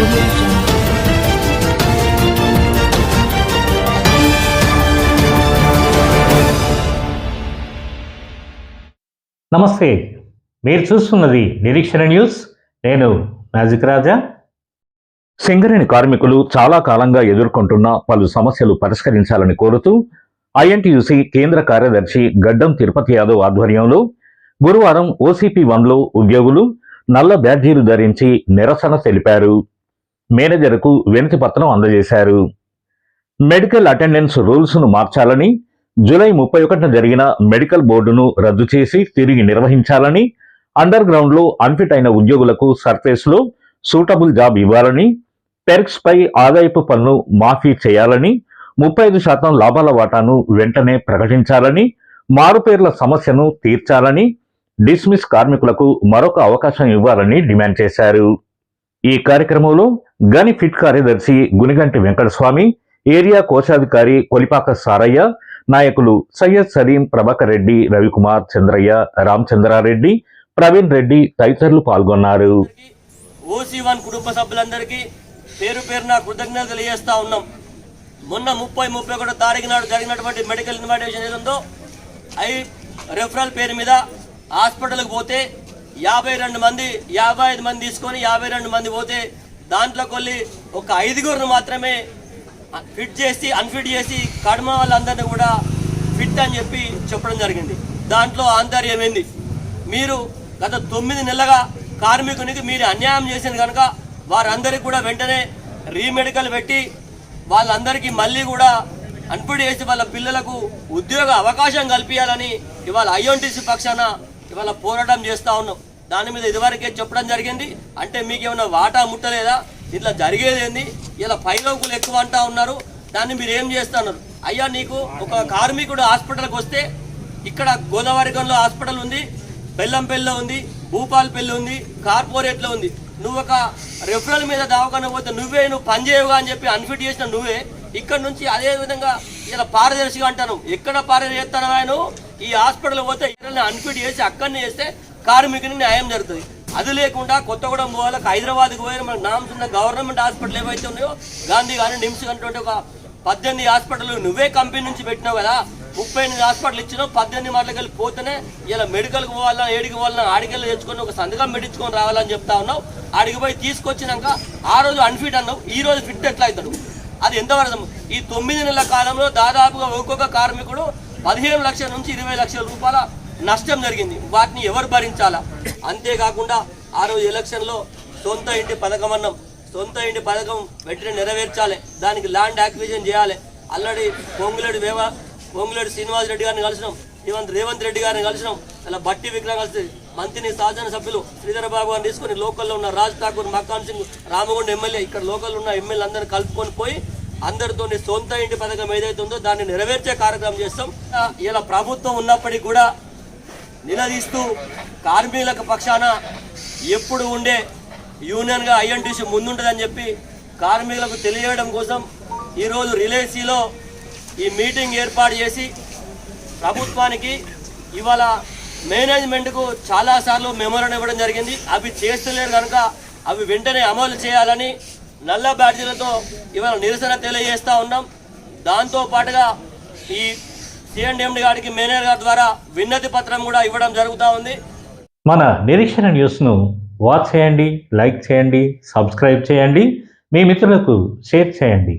నమస్తే మీరు చూస్తున్నది నిరీక్షణ న్యూస్. నేను మ్యాజిక్ రాజా. సింగరేణి కార్మికులు చాలా కాలంగా ఎదుర్కొంటున్న పలు సమస్యలు పరిష్కరించాలని కోరుతూ ఐఎన్టీయుసి కేంద్ర కార్యదర్శి గడ్డం తిరుపతి యాదవ్ ఆధ్వర్యంలో గురువారం ఓసీపీ వన్లో ఉద్యోగులు నల్ల బ్యాడ్జీలు ధరించి నిరసన తెలిపారు. మేనేజర్కు వినతి పత్రం అందజేశారు. మెడికల్ అటెండెన్స్ రూల్స్ను మార్చాలని జూలై ముప్పై ఒకటిన జరిగిన మెడికల్ బోర్డును రద్దు చేసి తిరిగి నిర్వహించాలని అండర్ గ్రౌండ్లో అన్ఫిట్ అయిన ఉద్యోగులకు సర్ఫేస్లో సూటబుల్ జాబ్ ఇవ్వాలని పెర్క్స్ పై ఆదాయపు పన్ను మాఫీ చేయాలని ముప్పై ఐదు శాతం లాభాల వాటాను వెంటనే ప్రకటించాలని మారుపేర్ల సమస్యను తీర్చాలని డిస్మిస్ కార్మికులకు మరొక అవకాశం ఇవ్వాలని డిమాండ్ చేశారు. ఈ కార్యక్రమంలో గని ఫిట్ కార్యదర్శి గునిగంటి వెంకటస్వామి ఏరియా కోశాధికారి కొలిపాక సారయ్య నాయకులు సయ్యద్ సలీం ప్రభాకర్ రెడ్డి రవికుమార్ చంద్రయ్య రామచంద్రారెడ్డి ప్రవీణ్ రెడ్డి తదితరులు పాల్గొన్నారు. ఓసీ వన్ కుటుంబ సభ్యులందరికీ పేరు పేరున కృతజ్ఞతలు తెలియజేస్తా ఉన్నాం. మొన్న ముప్పై ముప్పై ఒకటో తారీఖు నాడు జరిగినటువంటి మెడికల్ ఇన్వైటేషన్ ఏదో ఐ రెఫరల్ పేరు మీద హాస్పిటల్కి పోతే యాభై రెండు మంది యాభై ఐదు మంది తీసుకొని యాభై రెండు మంది పోతే దాంట్లో కొల్లి ఒక ఐదుగురిని మాత్రమే ఫిట్ చేసి అన్ఫిట్ చేసి కడమ వాళ్ళందరినీ కూడా ఫిట్ అని చెప్పి చెప్పడం జరిగింది. దాంట్లో ఆంతర్యం ఏంది? మీరు గత తొమ్మిది నెలలుగా కార్మికునికి మీరు అన్యాయం చేసింది కనుక వారందరికీ కూడా వెంటనే రీమెడికల్ పెట్టి వాళ్ళందరికీ మళ్ళీ కూడా అన్ఫిట్ చేసి వాళ్ళ పిల్లలకు ఉద్యోగ అవకాశం కల్పించాలని ఇవాళ ఐఎన్టీసీ పక్షాన ఇవాళ పోరాటం చేస్తా ఉన్నాం. దాని మీద ఇదివరకే చెప్పడం జరిగింది. అంటే మీకు ఏమైనా వాటా ముట్టలేదా? ఇట్లా జరిగేది ఏంది? ఇలా పైలోకులు ఎక్కువ అంటా ఉన్నారు. దాన్ని మీరు ఏం చేస్తున్నారు? అయ్యా నీకు ఒక కార్మికుడు హాస్పిటల్కి వస్తే ఇక్కడ గోదావరిగంలో హాస్పిటల్ ఉంది బెల్లంపల్లిలో ఉంది భూపాలపల్లి ఉంది కార్పొరేట్లో ఉంది. నువ్వు ఒక రెఫరల్ మీద దావకుండా పోతే నువ్వే నువ్వు పనిచేయవుగా అని చెప్పి అన్ఫిట్ చేసిన నువ్వే ఇక్కడ నుంచి అదే విధంగా ఇలా పారదర్శిగా అంటాను. ఎక్కడ పారదర్శి చేస్తాను ఆయన ఈ హాస్పిటల్ పోతే ఇతరులను అన్ఫిట్ చేసి అక్కడనే చేస్తే కార్మికుని న్యాయం జరుగుతుంది. అది లేకుండా కొత్తగూడెం పోవాలి హైదరాబాద్కి పోయి మనకు నామ్స్ ఉన్న గవర్నమెంట్ హాస్పిటల్ ఏవైతే ఉన్నాయో గాంధీ కానీ నిమ్స్ అనేటువంటి ఒక పద్దెనిమిది హాస్పిటల్ నువ్వే కంపెనీ నుంచి పెట్టినావు కదా ముప్పై ఎనిమిది హాస్పిటల్ ఇచ్చినావు పద్దెనిమిది మాటలకు వెళ్ళి పోతేనే ఇలా మెడికల్కి పోవాలా ఏడికి పోవాలన్నా ఆడికెళ్ళి తెచ్చుకొని ఒక సంతకం పెట్టించుకొని రావాలని చెప్తా ఉన్నావు. ఆడికి పోయి తీసుకొచ్చినాక ఆ రోజు అన్ఫిట్ అన్నావు ఈ రోజు ఫిట్ ఎట్లా అవుతాడు? అది ఎంతవరకు ఈ తొమ్మిది నెలల కాలంలో దాదాపుగా ఒక్కొక్క కార్మికుడు పదిహేను లక్షల నుంచి ఇరవై లక్షల రూపాయల నష్టం జరిగింది. వాటిని ఎవరు భరించాలా? అంతేకాకుండా ఆ రోజు ఎలక్షన్లో సొంత ఇంటి పథకం అన్నాం సొంత ఇంటి పథకం వెంటనే నెరవేర్చాలి. దానికి ల్యాండ్ యాక్విజిషన్ చేయాలి. ఆల్రెడీ పొంగులేడు వేవ పొంగులేడు శ్రీనివాస్ రెడ్డి గారిని కలిసినాం రేవంత్ రేవంత్ రెడ్డి గారిని కలిసినాం. అలా బట్టి విక్రమ్ కలిసి మంత్రిని శాసనసభ్యులు శ్రీధర బాబు గారిని తీసుకొని లోకల్లో ఉన్న రాజ్ ఠాకూర్ మక్కాన్ సింగ్ రామగుండ ఎమ్మెల్యే ఇక్కడ లోకల్ ఉన్న ఎమ్మెల్యే అందరిని కలుపుకొని పోయి అందరితో సొంత ఇంటి పథకం ఏదైతే ఉందో దాన్ని నెరవేర్చే కార్యక్రమం చేస్తాం. ఇలా ప్రభుత్వం ఉన్నప్పటికీ కూడా నిలదీస్తూ కార్మికులకు పక్షాన ఎప్పుడు ఉండే యూనియన్గా ఐఎన్టీసీ ముందుంటుందని చెప్పి కార్మికులకు తెలియజేయడం కోసం ఈరోజు రిలేసీలో ఈ మీటింగ్ ఏర్పాటు చేసి ప్రభుత్వానికి ఇవాళ మేనేజ్మెంట్కు చాలాసార్లు మెమోరం ఇవ్వడం జరిగింది. అవి చేస్తలేరు కనుక అవి వెంటనే అమలు చేయాలని నల్ల బ్యాడ్జీలతో ఇవాళ నిరసన తెలియజేస్తూ ఉన్నాం. దాంతో పాటుగా ఈ సిఎండిఎండి గారికి మేనేజర్ గారి ద్వారా విన్నతి పత్రం కూడా ఇవ్వడం జరుగుతూ ఉంది. మన నిరీక్షణ న్యూస్ను వాచ్ చేయండి లైక్ చేయండి సబ్స్క్రైబ్ చేయండి. మీ మిత్రులకు షేర్ చేయండి.